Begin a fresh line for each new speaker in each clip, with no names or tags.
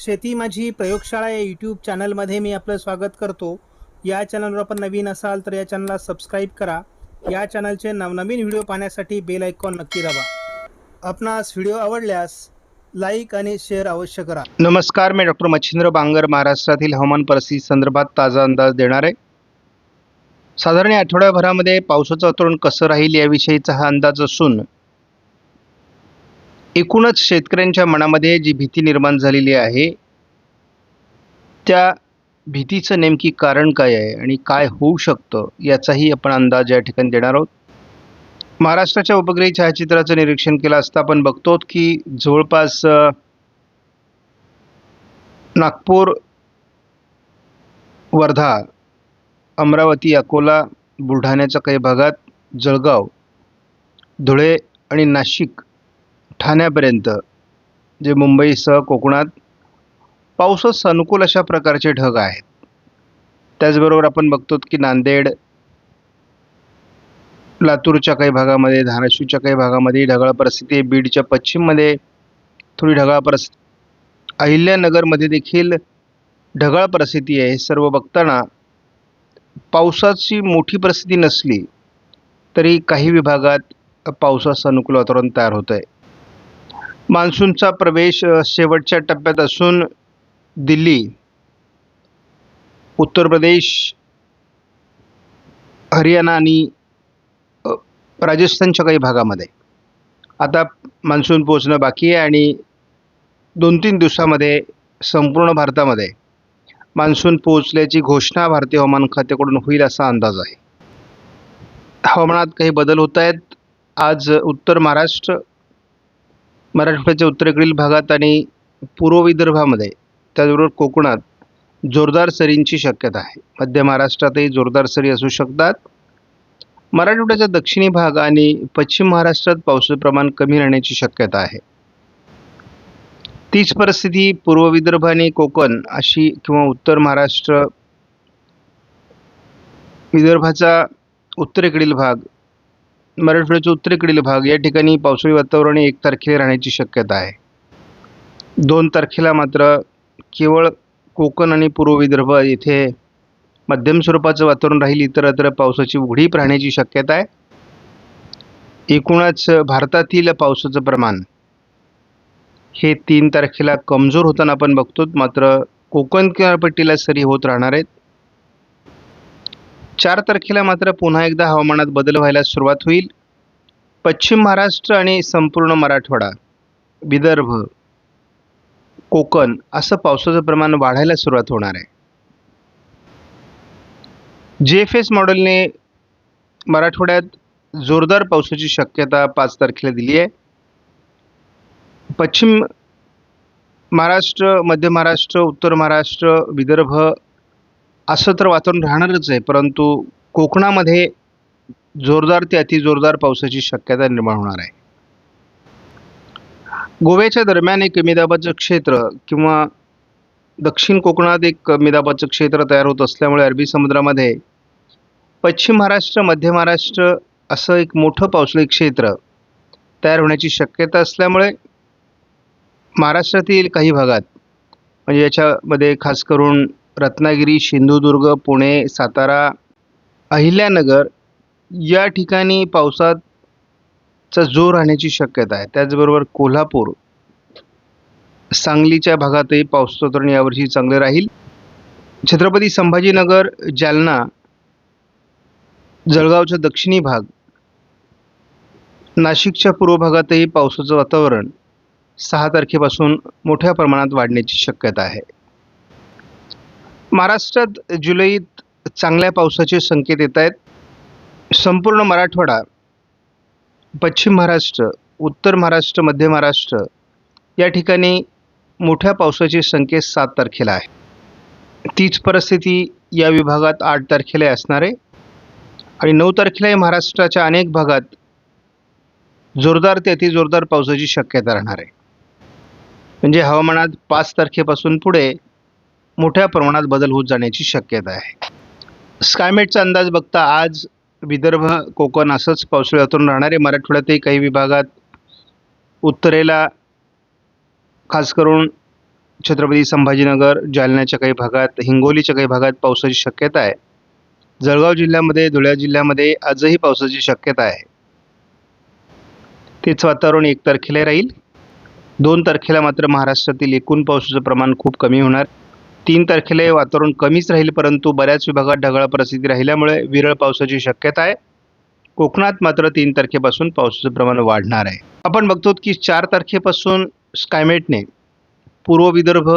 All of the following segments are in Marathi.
शेती माझी प्रयोगशाळा या यूट्यूब चॅनलमध्ये मी आपलं स्वागत करतो. या चॅनलवर आपण नवीन असाल तर या चॅनलला सबस्क्राईब करा. या चॅनलचे नवनवीन व्हिडिओ पाहण्यासाठी बेल आयकॉन नक्की दाबा. आपणास व्हिडिओ आवडल्यास लाईक आणि शेअर अवश्य करा.
नमस्कार मी डॉक्टर मच्छिंद्र बांगर महाराष्ट्रातील हवामान परिस्थिती संदर्भात ताजा अंदाज देणार आहे. साधारण आठवड्याभरामध्ये पावसाचं वातावरण कसं राहील याविषयीचा हा अंदाज असून एकूणच शेतकऱ्यांच्या मनामध्ये जी भीती निर्माण झालेली आहे त्या भीतीचं नेमकी कारण काय आहे आणि काय होऊ शकतं याचाही आपण अंदाज या ठिकाणी देणार आहोत. महाराष्ट्राच्या उपग्रही छायाचित्राचं निरीक्षण केलं असता आपण बघतो की जवळपास नागपूर वर्धा अमरावती अकोला बुलढाण्याच्या काही भागात जळगाव धुळे आणि नाशिक ठाण्यापर्यंत जे मुंबईसह कोकणात पावसास अनुकूल अशा प्रकारचे ढग आहेत. त्याचबरोबर आपण बघतो की नांदेड लातूरच्या काही भागामध्ये धाराशिवच्या काही भागामध्ये ढगाळ परिस्थिती आहे. बीडच्या पश्चिममध्ये थोडी ढगाळ परिस्थिती अहिल्यानगरमध्ये देखील ढगाळ परिस्थिती आहे. हे सर्व बघताना पावसाची मोठी परिस्थिती नसली तरी काही विभागात पावसास अनुकूल वातावरण तयार होतं आहे मान्सूनचा प्रवेश शेवटच्या टप्प्यात असून दिल्ली उत्तर प्रदेश हरियाणा आणि राजस्थानच्या काही भागामध्ये. आता मान्सून पोचणं बाकी आहे आणि दोन तीन दिवसामध्ये संपूर्ण भारतामध्ये मान्सून पोहोचल्याची घोषणा भारतीय हवामान खात्याकडून होईल असा अंदाज आहे. हवामानात काही बदल होत आहेत. आज उत्तर महाराष्ट्र मराठवाड्याच्या उत्तरेकडील भागात आणि पूर्व विदर्भामध्ये त्याचबरोबर कोकणात जोरदार सरींची शक्यता आहे. मध्य महाराष्ट्रातही जोरदार सरी असू शकतात. मराठवाड्याचा दक्षिणी भाग आणि पश्चिम महाराष्ट्रात पावसाचं प्रमाण कमी राहण्याची शक्यता आहे. तीच परिस्थिती पूर्व विदर्भ आणि कोकण अशी किंवा उत्तर महाराष्ट्र विदर्भाचा उत्तरेकडील भाग मराठवाड्याचा उत्तरेकडील भाग या ठिकाणी पावसाळी वातावरण एक तारखेला राहण्याची शक्यता आहे. दोन तारखेला मात्र केवळ कोकण आणि पूर्व विदर्भ येथे मध्यम स्वरूपाचं वातावरण राहील इतरत्र पावसाची उघडीप राहण्याची शक्यता आहे. एकूणच भारतातील पावसाचं प्रमाण हे तीन तारखेला कमजोर होताना आपण बघतो मात्र कोकण किनारपट्टीला सरी होत राहणार आहेत. चार तारखेला मात्र पुन्हा एकदा हवामानात बदल व्हायला सुरुवात होईल. पश्चिम महाराष्ट्र आणि संपूर्ण मराठवाडा विदर्भ कोकण असं पावसाचं प्रमाण वाढायला सुरुवात होणार आहे. जे एफ एस मॉडेलने मराठवाड्यात जोरदार पावसाची शक्यता पाच तारखेला दिली आहे. पश्चिम महाराष्ट्र मध्य महाराष्ट्र उत्तर महाराष्ट्र विदर्भ असं तर वातावरण राहणारच आहे परंतु कोकणामध्ये जोरदार ते अतिजोरदार पावसाची शक्यता निर्माण होणार आहे. गोव्याच्या दरम्यान एक कमी क्षेत्र किंवा दक्षिण कोकणात एक कमी क्षेत्र तयार होत असल्यामुळे अरबी समुद्रामध्ये पश्चिम महाराष्ट्र मध्य महाराष्ट्र असं एक मोठं पावसाळी क्षेत्र तयार होण्याची शक्यता असल्यामुळे महाराष्ट्रातील काही भागात म्हणजे याच्यामध्ये खास करून रत्नागिरी सिंधुदुर्ग पुणे सातारा अहिल्यानगर या ठिकाणी पावसाचा जोर राहण्याची शक्यता आहे. त्याचबरोबर कोल्हापूर सांगलीच्या भागातही पावसाचं यावर्षी चांगले राहील. छत्रपती संभाजीनगर जालना जळगावचा दक्षिणी भाग नाशिकच्या पूर्व भागातही पावसाचं वातावरण सहा तारखेपासून मोठ्या प्रमाणात वाढण्याची शक्यता आहे. महाराष्ट्रात जुलैत चांगल्या पावसाचे संकेत येत आहेत. संपूर्ण मराठवाडा पश्चिम महाराष्ट्र उत्तर महाराष्ट्र मध्य महाराष्ट्र या ठिकाणी मोठ्या पावसाचे संकेत सात तारखेला आहे. तीच परिस्थिती या विभागात आठ तारखेला असणार आहे. आणि नऊ तारखेलाही महाराष्ट्राच्या अनेक भागात जोरदार ते अतिजोरदार पावसाची शक्यता राहणार आहे. म्हणजे हवामानात पाच तारखेपासून पुढे मोठ्या प्रमाणात बदल होत जाण्याची शक्यता आहे. स्कायमेटचा अंदाज बघता आज विदर्भ कोकण असंच पावसाळ्यातून राहणारे मराठवाड्यातही काही विभागात उत्तरेला खास करून छत्रपती संभाजीनगर जालन्याच्या काही भागात हिंगोलीच्या काही भागात पावसाची शक्यता आहे. जळगाव जिल्ह्यामध्ये धुळ्या जिल्ह्यामध्ये आजही पावसाची शक्यता आहे. तेच वातावरण एक तारखेला राहील. दोन तारखेला मात्र महाराष्ट्रातील एकूण पावसाचं प्रमाण खूप कमी होणार. तीन तारखेला हे वातावरण कमीच राहील परंतु बऱ्याच विभागात ढगाळ परिस्थिती राहिल्यामुळे विरळ पावसाची शक्यता आहे. कोकणात मात्र तीन तारखेपासून पावसाचं प्रमाण वाढणार आहे. आपण बघतो की चार तारखेपासून स्कायमेटने पूर्व विदर्भ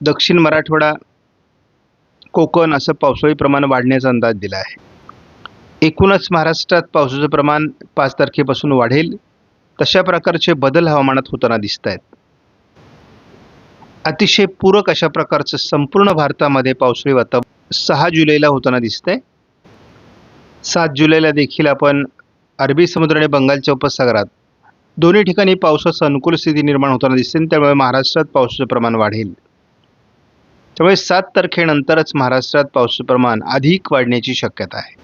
दक्षिण मराठवाडा कोकण असं पावसाळी प्रमाण वाढण्याचा अंदाज दिला आहे. एकूणच महाराष्ट्रात पावसाचं प्रमाण पाच तारखेपासून वाढेल. तशा प्रकारचे बदल हवामानात होताना दिसत आहेत अतिशय पूरक अशा प्रकारचं संपूर्ण भारतामध्ये पावसाळी वातावरण सहा जुलैला होताना दिसतंय. सात जुलैला देखील आपण अरबी समुद्र आणि बंगालच्या उपसागरात दोन्ही ठिकाणी पावसाचं अनुकूल स्थिती निर्माण होताना दिसते आणि त्यामुळे महाराष्ट्रात पावसाचं प्रमाण वाढेल. त्यामुळे सात तारखेनंतरच महाराष्ट्रात पावसाचं प्रमाण अधिक वाढण्याची शक्यता आहे.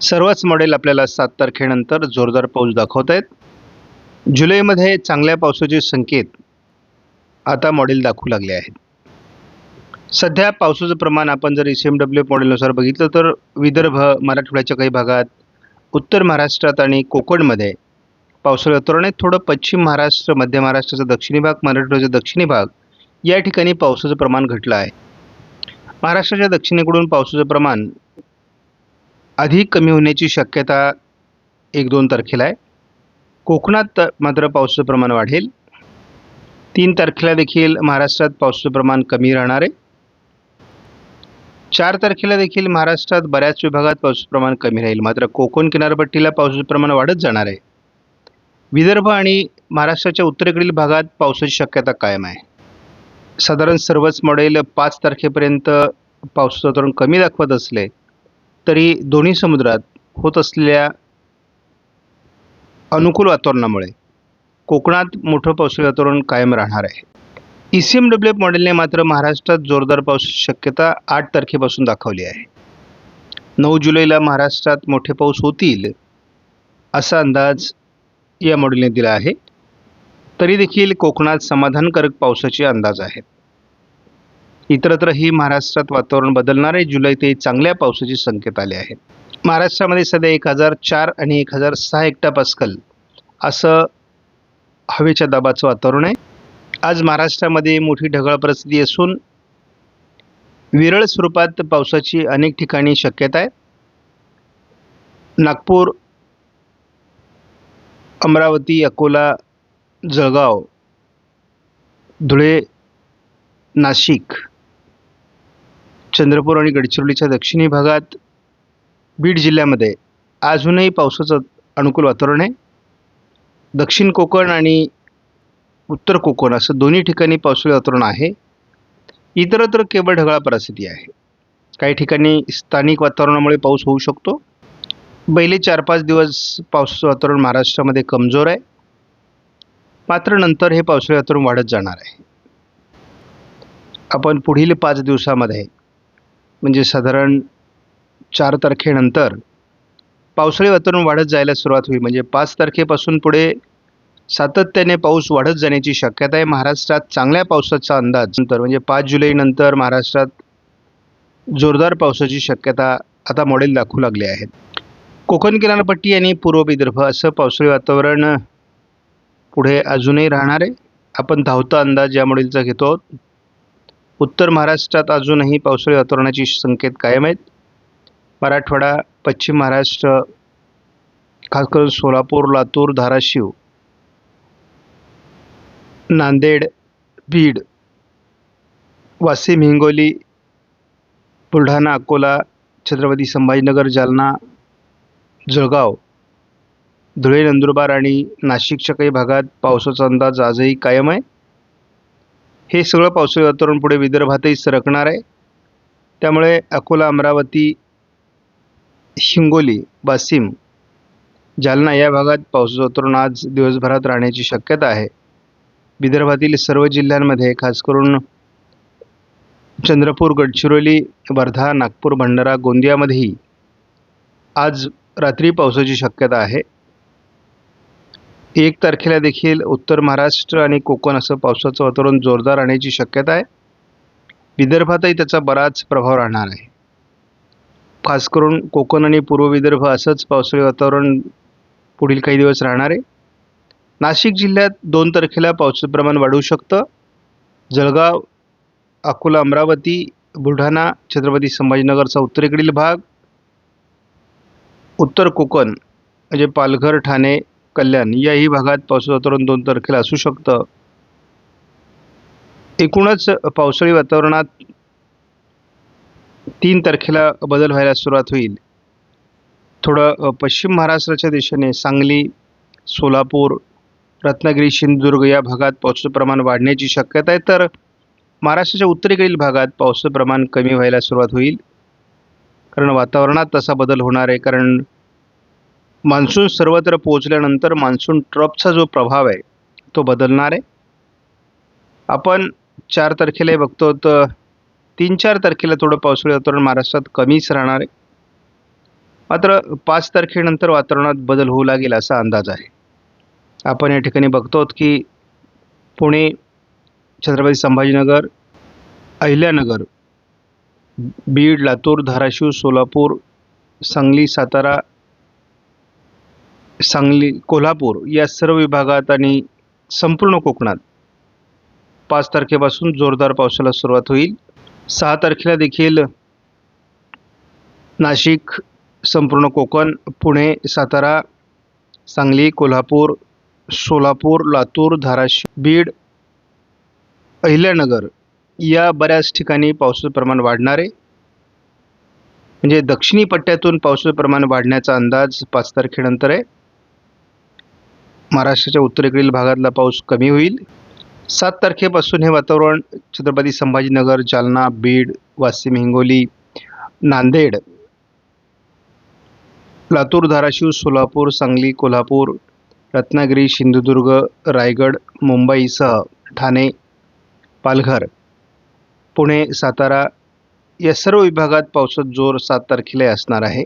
सर्वच मॉडेल आपल्याला सात तारखेनंतर जोरदार पाऊस दाखवत आहेत जुलैमध्ये चांगल्या पावसाचे संकेत आता मॉडेल दाखवू लागले आहेत. सध्या पावसाचं प्रमाण आपण जर एस एम डब्ल्यू मॉडेलनुसार बघितलं तर विदर्भ मराठवाड्याच्या काही भागात उत्तर महाराष्ट्रात आणि कोकणमध्ये पावसाळ्या वातावरण थोडं पश्चिम महाराष्ट्र मध्य महाराष्ट्राचा दक्षिणी भाग मराठवाड्याचा दक्षिणी भाग या ठिकाणी पावसाचं प्रमाण घटलं आहे. महाराष्ट्राच्या दक्षिणेकडून पावसाचं प्रमाण अधिक कमी होण्याची शक्यता एक दोन तारखेला आहे. कोकणात मात्र पावसाचं प्रमाण वाढेल. तीन तारखेला देखील महाराष्ट्रात पावसाचं प्रमाण कमी राहणार आहे. चार तारखेला देखील महाराष्ट्रात बऱ्याच विभागात पावसाचं प्रमाण कमी राहील. मात्र कोकण किनारपट्टीला पावसाचं प्रमाण वाढत जाणार आहे. विदर्भ आणि महाराष्ट्राच्या उत्तरेकडील भागात पावसाची शक्यता कायम आहे. साधारण सर्वच मॉडेल पाच तारखेपर्यंत पावसाचं वातावरण कमी दाखवत असले तरी दोन्ही समुद्रात होत असलेल्या अनुकूल वातावरणामुळे कोकणात मोठं पावसाळी वातावरण कायम राहणार आहे. E C M W F मॉडेलने मात्र महाराष्ट्रात जोरदार पावसाची शक्यता आठ तारखेपासून दाखवली आहे. नऊ जुलैला महाराष्ट्रात मोठे पाऊस होतील असा अंदाज या मॉडेलने दिला आहे. तरी देखील कोकणात समाधानकारक पावसाचे अंदाज आहेत. इतरत्रही महाराष्ट्रात वातावरण बदलणारे जुलै ते चांगल्या पावसाचे संकेत आले आहेत. महाराष्ट्रामध्ये सध्या एक हजार चार आणि एक हजार सहा हेक्टा पास्कल असं हवेच्या दाबाचं वातावरण आहे. आज महाराष्ट्रामध्ये मोठी ढगाळ परिस्थिती असून विरळ स्वरूपात पावसाची अनेक ठिकाणी शक्यता आहे. नागपूर अमरावती अकोला जळगाव धुळे नाशिक चंद्रपूर आणि गडचिरोलीच्या दक्षिणी भागात बीड जिल्ह्यामध्ये अजूनही पावसाचं अनुकूल वातावरण आहे. दक्षिण कोकण आणि उत्तर कोकण असं दोन्ही ठिकाणी पावसाळी वातावरण आहे. इतरत्र केवळ ढगाळ परिस्थिती आहे. काही ठिकाणी स्थानिक वातावरणामुळे पाऊस होऊ शकतो. पहिले चार पाच दिवस पावसाचं वातावरण महाराष्ट्रामध्ये कमजोर आहे. मात्र नंतर हे पावसाळी वातावरण वाढत जाणार आहे. आपण पुढील पाच दिवसामध्ये म्हणजे साधारण चार तारखेनंतर पावसाळी वातावरण वाढत जायला सुरुवात होईल. म्हणजे पाच तारखेपासून पुढे सातत्याने पाऊस वाढत जाण्याची शक्यता आहे. महाराष्ट्रात चांगल्या पावसाचा अंदाज नंतर म्हणजे पाच जुलैनंतर महाराष्ट्रात जोरदार पावसाची शक्यता आता मॉडेल दाखवू लागले आहेत. कोकण किनारपट्टी आणि पूर्व विदर्भ असं पावसाळी वातावरण पुढे अजूनही राहणार आहे. आपण धावता अंदाज या मॉडेलचा घेतो आहोत. उत्तर महाराष्ट्रात अजूनही पावसाळी वातावरणाची संकेत कायम आहेत. मराठवाडा पश्चिम महाराष्ट्र खास करून सोलापूर लातूर धाराशिव नांदेड बीड वाशिम हिंगोली बुलढाणा अकोला छत्रपती संभाजीनगर जालना जळगाव धुळे नंदुरबार आणि नाशिकच्या काही भागात पावसाचा अंदाज आजही कायम आहे. हे सगळं पावसाळी वातावरण पुढे विदर्भातही सरकणार आहे. त्यामुळे अकोला अमरावती हिंगोली वाशिम जालना या भागात पावसाचं वातावरण आज दिवसभरात राहण्याची शक्यता आहे. विदर्भातील सर्व जिल्ह्यांमध्ये खास करून चंद्रपूर गडचिरोली वर्धा नागपूर भंडारा गोंदियामध्येही आज रात्री पावसाची शक्यता आहे. एक तारखेला देखील उत्तर महाराष्ट्र आणि कोकण असं पावसाचं वातावरण जोरदार राहण्याची शक्यता आहे. विदर्भातही त्याचा बराच प्रभाव राहणार आहे. खास करून कोकण आणि पूर्व विदर्भ असंच पावसाळी वातावरण पुढील काही दिवस राहणार आहे. नाशिक जिल्ह्यात दोन तारखेला पावसाचं प्रमाण वाढू शकतं. जळगाव अकोला अमरावती बुलढाणा छत्रपती संभाजीनगरचा उत्तरेकडील भाग उत्तर कोकण म्हणजे पालघर ठाणे कल्याण याही भागात पावसाचं वातावरण दोन तारखेला असू शकतं. एकूणच पावसाळी वातावरणात तीन तारखेला बदल व्हायला सुरुवात होईल. थोडं पश्चिम महाराष्ट्राच्या दिशेने सांगली सोलापूर रत्नागिरी सिंधुदुर्ग या भागात पावसाचं प्रमाण वाढण्याची शक्यता आहे. तर महाराष्ट्राच्या उत्तरेकडील भागात पावसाचं प्रमाण कमी व्हायला सुरुवात होईल. कारण वातावरणात तसा बदल होणार आहे. कारण मान्सून सर्वत्र पोहोचल्यानंतर मान्सून ट्रपचा जो प्रभाव आहे तो बदलणार आहे. आपण चार तारखेला बघतो तर तीन चार तारखेला थोडं पावसाळी वातावरण महाराष्ट्रात कमीच राहणार आहे. मात्र पाच तारखेनंतर वातावरणात बदल होऊ लागेल असा अंदाज आहे. आपण या ठिकाणी बघतो की पुणे छत्रपती संभाजीनगर अहिल्यानगर बीड लातूर धाराशिव सोलापूर सांगली सातारा सांगली कोल्हापूर या सर्व विभागात आणि संपूर्ण कोकणात पाच तारखेपासून जोरदार पावसाला सुरुवात होईल. सहा तारखेला देखील नाशिक संपूर्ण कोकण पुणे सातारा सांगली कोल्हापूर सोलापूर लातूर धाराशिव बीड अहिल्यानगर या बऱ्याच ठिकाणी पावसाचं प्रमाण वाढणार. आहे म्हणजे दक्षिणी पट्ट्यातून पावसाचं प्रमाण वाढण्याचा अंदाज पाच तारखेनंतर आहे. महाराष्ट्राच्या उत्तरेकडील भागातला पाऊस कमी होईल. सात तारखेपासून हे वातावरण छत्रपती संभाजीनगर जालना बीड वाशिम हिंगोली नांदेड लातूर धाराशिव सोलापूर सांगली कोल्हापूर रत्नागिरी सिंधुदुर्ग रायगड मुंबईसह ठाणे पालघर पुणे सातारा या सर्व विभागात पावसात जोर सात तारखेला असणार आहे.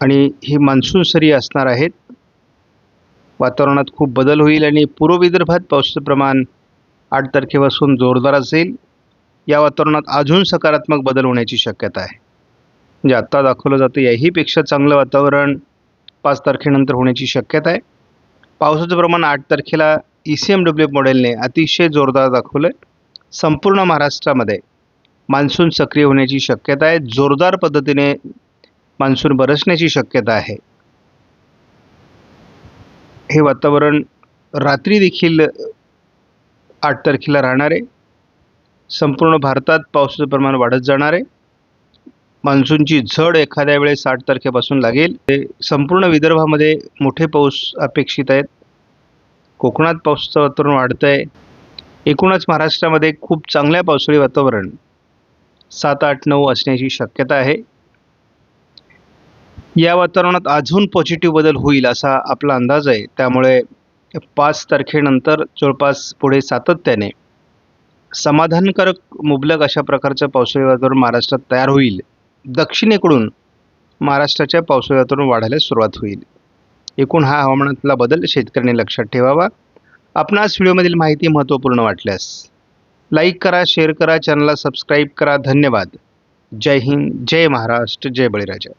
आणि ही मान्सून सरी असणार आहेत. वातावरणात खूप बदल होईल आणि पूर्व विदर्भात पावसाचं प्रमाण आठ तारखेपासून जोरदार असेल. या वातावरणात अजून सकारात्मक बदल होण्याची शक्यता आहे. म्हणजे आत्ता दाखवलं जातं याहीपेक्षा चांगलं वातावरण पाच तारखेनंतर होण्याची शक्यता आहे. पावसाचं प्रमाण आठ तारखेला ई सी एम डब्ल्यू मॉडेलने अतिशय जोरदार दाखवलं आहे संपूर्ण महाराष्ट्रामध्ये मान्सून सक्रिय होण्याची शक्यता आहे. जोरदार पद्धतीने मान्सून बरसण्याची शक्यता आहे. हे वातावरण रात्री देखील आठ तारखेला राहणार आहे. संपूर्ण भारतात पावसाचं प्रमाण वाढत जाणार आहे. मान्सूनची झड एखाद्या वेळेस आठ तारखेपासून लागेल. ते संपूर्ण विदर्भामध्ये मोठे पाऊस अपेक्षित आहेत. कोकणात पावसाचं वातावरण वाढतं आहे एकूणच महाराष्ट्रामध्ये खूप चांगल्या पावसाळी वातावरण सात आठ नऊ असण्याची शक्यता आहे. या वातावरणात अजून पॉझिटिव्ह बदल होईल असा आपला अंदाज आहे. त्यामुळे पाच तारखेनंतर जवळपास पुढे सातत्याने समाधानकारक मुबलक अशा प्रकारचं पावसाळी वातावरण महाराष्ट्रात तयार होईल. दक्षिणेकडून महाराष्ट्राच्या पावसाळी वातावरण वाढायला सुरुवात होईल. एकूण हा हवामानातला बदल शेतकऱ्यांनी लक्षात ठेवावा. आपणास व्हिडिओमधील माहिती महत्त्वपूर्ण वाटल्यास लाईक करा शेअर करा चॅनलला सबस्क्राईब करा. धन्यवाद. जय हिंद जय महाराष्ट्र जय बळीराजा.